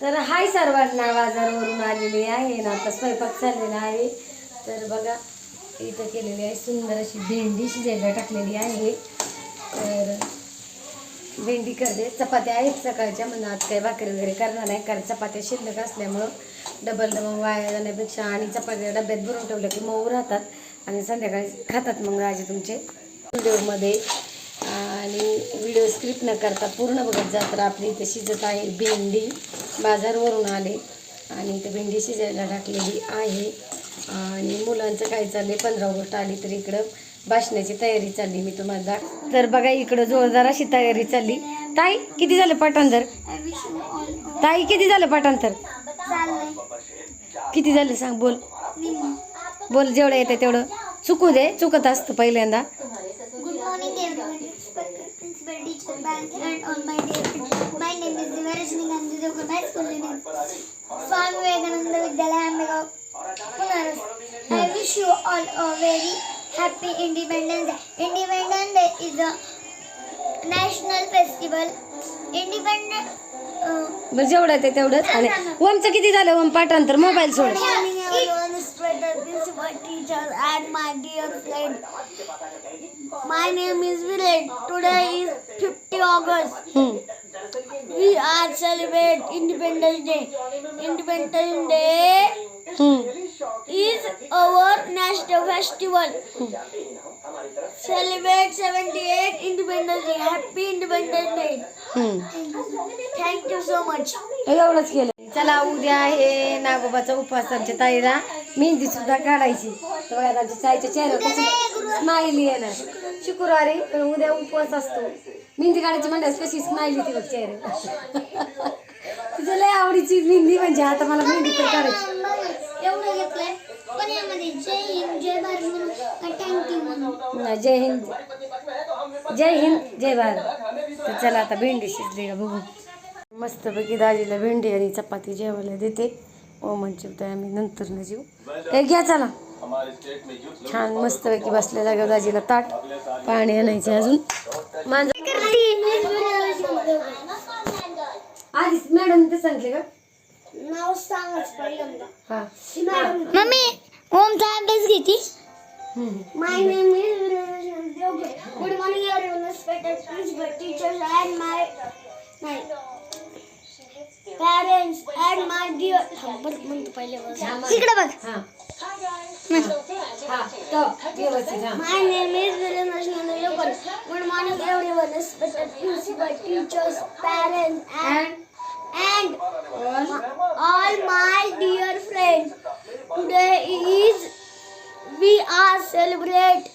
तर हाय सर्वांना बाजारवरून आलेली आहे ना आता स्वयंपाक चाललेला आहे. तर बघा इथं केलेली आहे सुंदर अशी भेंडी शिजायला टाकलेली आहे. तर भेंडी करते. चपात्या आहेत सकाळच्या म्हणून आज काही भाकरी वगैरे करणार नाही कारण चपात्या शिल्लक असल्यामुळं डबल डबल वाया जाण्यापेक्षा आणि चपात्या डब्यात भरून ठेवलं की मऊ राहतात आणि संध्याकाळी खातात मग राजे तुमचे. व्हिडिओमध्ये आणि व्हिडिओ स्क्रिप्ट न करता पूर्ण बघत जा तर आपली इथे शिजत आहे भेंडी. बाजारवरून आले आणि इथे भेंडी शिजायला टाकलेली आहे. आणि मुलांचं काय चाललंय? पंधरा ऑगस्ट आली तर इकडं भाषणाची तयारी चालली मी तुम्हाला दाख तर बघा इकडं जोरदार अशी तयारी चालली. ताई किती झालं पाठांतर? ताई किती झालं पाठांतर? किती झालं सांग बोल. बोल जेवढं येते तेवढं. चुकू दे चुकत असतं पहिल्यांदा. Respected principal, teacher, bank, and all my friends. My name is Divarajini Gandhi Jogar. My school name is Swami Vivekananda Vidyalaya Ambegaon, Punaras. I wish you all a very happy Independence Day. Independence Day is a national festival. Independent. Uh, बरं जेवढं येते तेवढंच आणि ओमचं किती झालं ओम पाठांतर mobile सोड and my dear friends. My name is Viren. Today is 50 August. हम्म, We are celebrate Independence Day. Independence Day हम्म, is our national festival. Celebrate 78 Independence Day. Happy Independence Day. हम्म. Thank you so much. एवढंच केलं चला उद्या आहे नागोबाचा उपवास आमच्या ताईला मेहंदी सुद्धा काढायची तर बघा आमच्या ताईच्या चेहऱ्यावर स्माइली येणार शुक्रवारी उद्या उपवास असतो मेहंदी काढायची म्हणल्यास कशी स्माइली ती बघ चेहऱ्यावर. तिच्या लय आवडीची मेहंदी म्हणजे आता मला मेहंदी पण काढायची. एवढं घेतलंय. पण यामध्ये जय हिंद जय भारत म्हणून थँक्यू म्हणून? नाही, जय हिंद. जय हिंद जय भारत. तर चला आता भेंडी शिजली का बघू. मस्तपैकी दाजीला भेंडी आणि चपाती जेवायला देते. ओमन चिवताय आम्ही नंतर न जेऊ घ्या चला. छान मस्तपैकी बसलेला ग दाजीला ताट पाणी आणायचे अजून. माझं आधीच मॅडम ते सांगले का? नाव सांगाच पहिल्यांदा हा. मम्मी ओमचा अभ्यास घेती Good morning everyone, respected principal, teachers and my, my parents and my dear थांब, परत म्हणतो. इकडे बघ. हा. Hi guys. My, My name is Vilan Rajnanayogan. Good morning everyone, respected principal, teachers, parents and and all my dear friends. Today is we are celebrate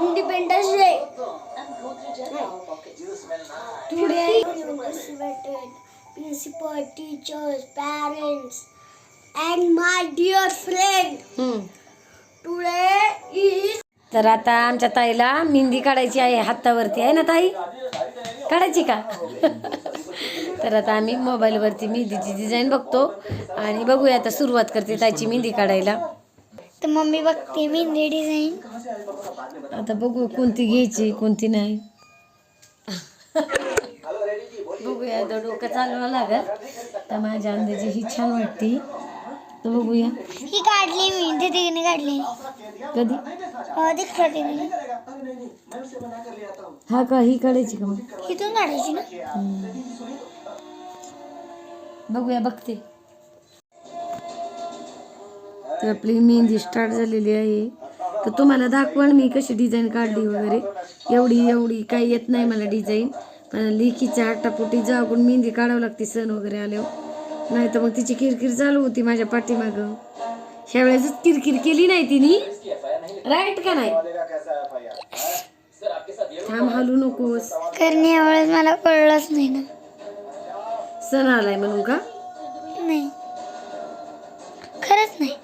Independence Day. Today, respected principal, teachers, parents, and my dear friend. हम्म. Today is तर आता आमच्या ताईला मेहंदी काढायची आहे हातावरती. आहे ना ताई? काढायची का? तर आता आम्ही मोबाईलवरती मेहंदीची डिझाईन बघतो आणि बघूया आता सुरुवात करते ताईची मेहंदी काढायला. तर मम्मी बघते मेहंदी डिझाईन आता बघू कोणती घ्यायची कोणती नाही. बघूया आता डोकं चालवावं लागल. तर माझ्या अंदाजे ही छान वाटते. तर बघूया. ही काढली मी दीदीने काढली. कधी? हा का ही काढायची का मग? इथून काढायची ना. बघूया बघते. तर आपली मेहंदी स्टार्ट झालेली आहे. तर तुम्हाला दाखवण मी कशी डिझाईन काढली वगैरे. एवढी एवढी काही येत नाही मला डिझाईन पण लेखीच्या आटापोटी जागून मेहंदी काढावं लागते सण वगैरे आल्यावर. नाही तर मग तिची किरकिर चालू होती माझ्या पाठीमागं. ह्या वेळेसच किरकिर केली नाही तिने. राईट का नाही? थांब हालू नकोस. कारण यावेळेस मला कळलंच नाही ना. सण आलाय म्हणून का? नाही. खरंच नाही.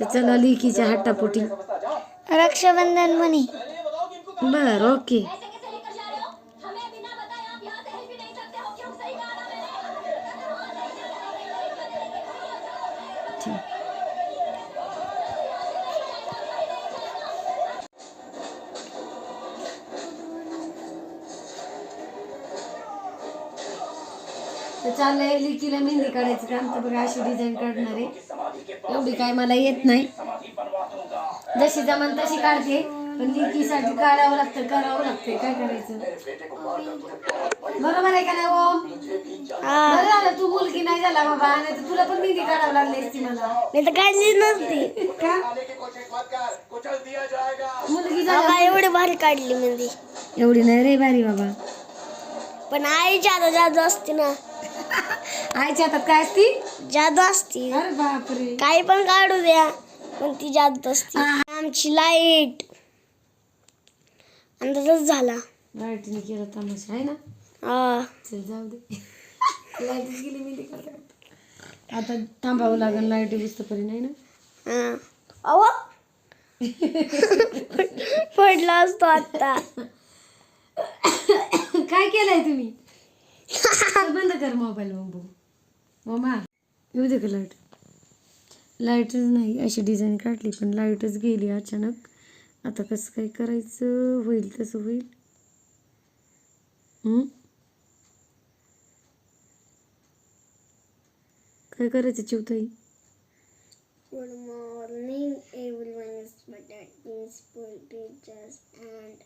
तर चला लेखीच्या हट्टापोटी रक्षाबंधन म्हणे. बर ओके. तर चाललंय लिकीला मेहंदी काढायचं काम. तर बघा अशी डिझाईन काढणार आहे. एवढी काय मला येत नाही. जशी जमान तशी काढते. पण लिकीसाठी काढावं लागतं करावं लागतं काय करायचं? बरोबर आहे का नाही ओम? बरं झालं तू मुलगी नाही झाला बाबा. नाही तर तुला पण मेहंदी काढावं लागली असती मला. मी तर काढली नसती. का? मुलगी झाली एवढी भारी काढली मेहंदी. एवढी नाही रे भारी बाबा. पण आई जादू जादू असते ना. आईच्या हातात काय असती? जादू असती. अरे बापरे. काही पण काढू द्या पण ती जादू असते. आमची लाइट. अंदाजच झाला. लाईटीने केला तमाशा आहे ना? हा. चल जाऊ दे. लाईटच गेली मी ते आता थांबावं लागेल लाइट दिसतोपर्यंत नाही ना. अहो. पडला असतो आता. काय केलंय तुम्ही? बंद कर मोबाईल मग बघू मामा येऊ दे का लाइट. लाईटच नाही अशी डिझाईन काढली पण लाईटच गेली अचानक. आता कसं काय करायचं? होईल तसं होईल. हम्म? काय करायचं चिवताई? Teachers and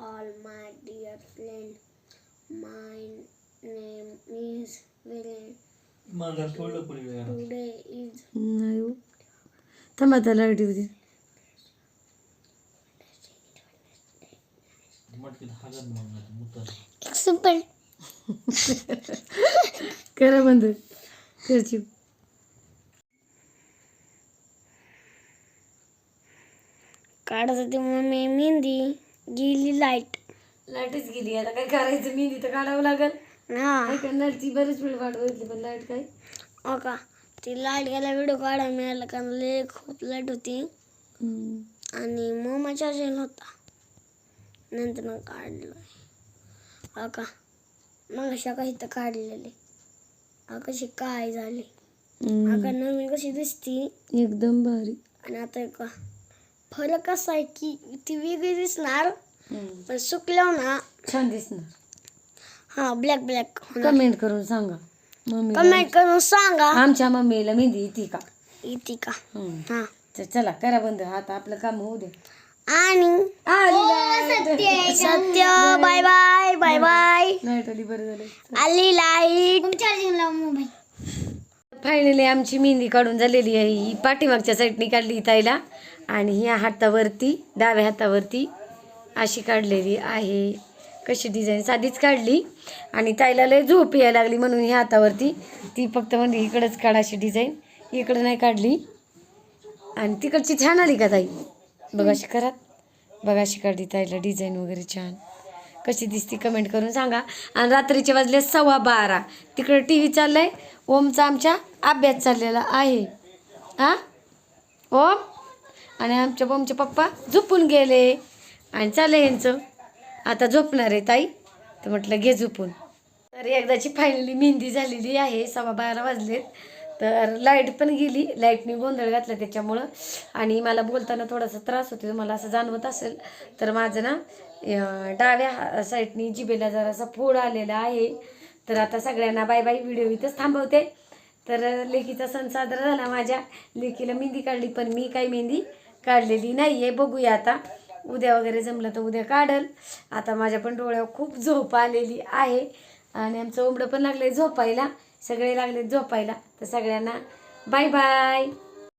all my teachers, and my name dear friends. Viren. Today is नाही हो थांबा आता लाइट येऊ दे simple. करा बंद कर चिव काढत होती मम्मी मेहंदी गेली लाइट लाईटच गेली आता काय करायचं मेहंदी तर काढावं लागल ती बरेच वेळ वाट बघितली पण लाइट काय? हो का? ती लाइट गेला व्हिडिओ काढायला मिळाला कारण लय खूप लाइट होती. आणि मोमा चार्जिंग होता. नंतर मग काढलं हो का? मग अशा काही इथं काढलेले. हा कशी काय झाली? हम्म. हा का? नवीन कशी दिसती? एकदम भारी. आणि आता का फरक असा आहे की ती वेगळी दिसणार. पण सुकल्यावर ना छान दिसणार. हा ब्लॅक ब्लॅक कमेंट करून सांगा. मम्मी कमेंट करून सांगा. आमच्या मम्मीला मेहंदी येते का? येते का? हम्म. हा. तर चला करा बंद. आता आपलं काम होऊ दे. आणि? आली सत्य bye bye bye bye. Light आली बरं झालं. आली लाइट चार्जिंग लाव मोबाईल. फायनली आमची मेहंदी काढून झालेली आहे. ही पाठीमागच्या साईडनी काढली ताईला. आणि ह्या हातावरती डाव्या हातावरती अशी काढलेली आहे. कशी डिझाईन साधीच काढली. आणि ताईला लय झोप यायला लागली म्हणून ह्या हातावरती. ती फक्त म्हणजे इकडंच काढ अशी डिझाईन इकडं नाही काढली. आणि तिकडची छान आली का ताई? बघा करा. बघाशी बघा काढली ताईला डिझाईन वगैरे छान. कशी दिसती कमेंट करून सांगा. आणि रात्रीचे वाजले सव्वा बारा. तिकडं टी व्ही चाललाय. ओमचा आमच्या अभ्यास चाललेला आहे. हा? ओम? आणि आमच्या ओमचे पप्पा झोपून गेले. आणि चाललं यांचं. आता झोपणार आहे ताई. तर म्हटलं घे झोपून. तर एकदाची फायनली मेहंदी झालेली आहे सव्वा बारा वाजलेत. तर लाइट पण गेली लाईटने गोंधळ घातला त्याच्यामुळं. आणि मला बोलताना थोडासा त्रास होतो मला असं जाणवत असेल तर माझं ना डाव्या साईडनी जिबेला जरासा फोड आलेला आहे. तर आता सगळ्यांना बाय बाय व्हिडिओ इथंच थांबवते. तर लेकीचा सण साजरा झाला माझ्या. लेकीला मेहंदी काढली पण मी काही मेहंदी काढलेली नाही आहे बघूया आता. उद्या वगैरे जमलं तर उद्या काढल. आता माझ्या पण डोळ्यावर खूप झोप आलेली आहे. आणि आमचं उंबडं पण लागलं झोपायला. सगळे लागले झोपायला. तर सगळ्यांना बाय बाय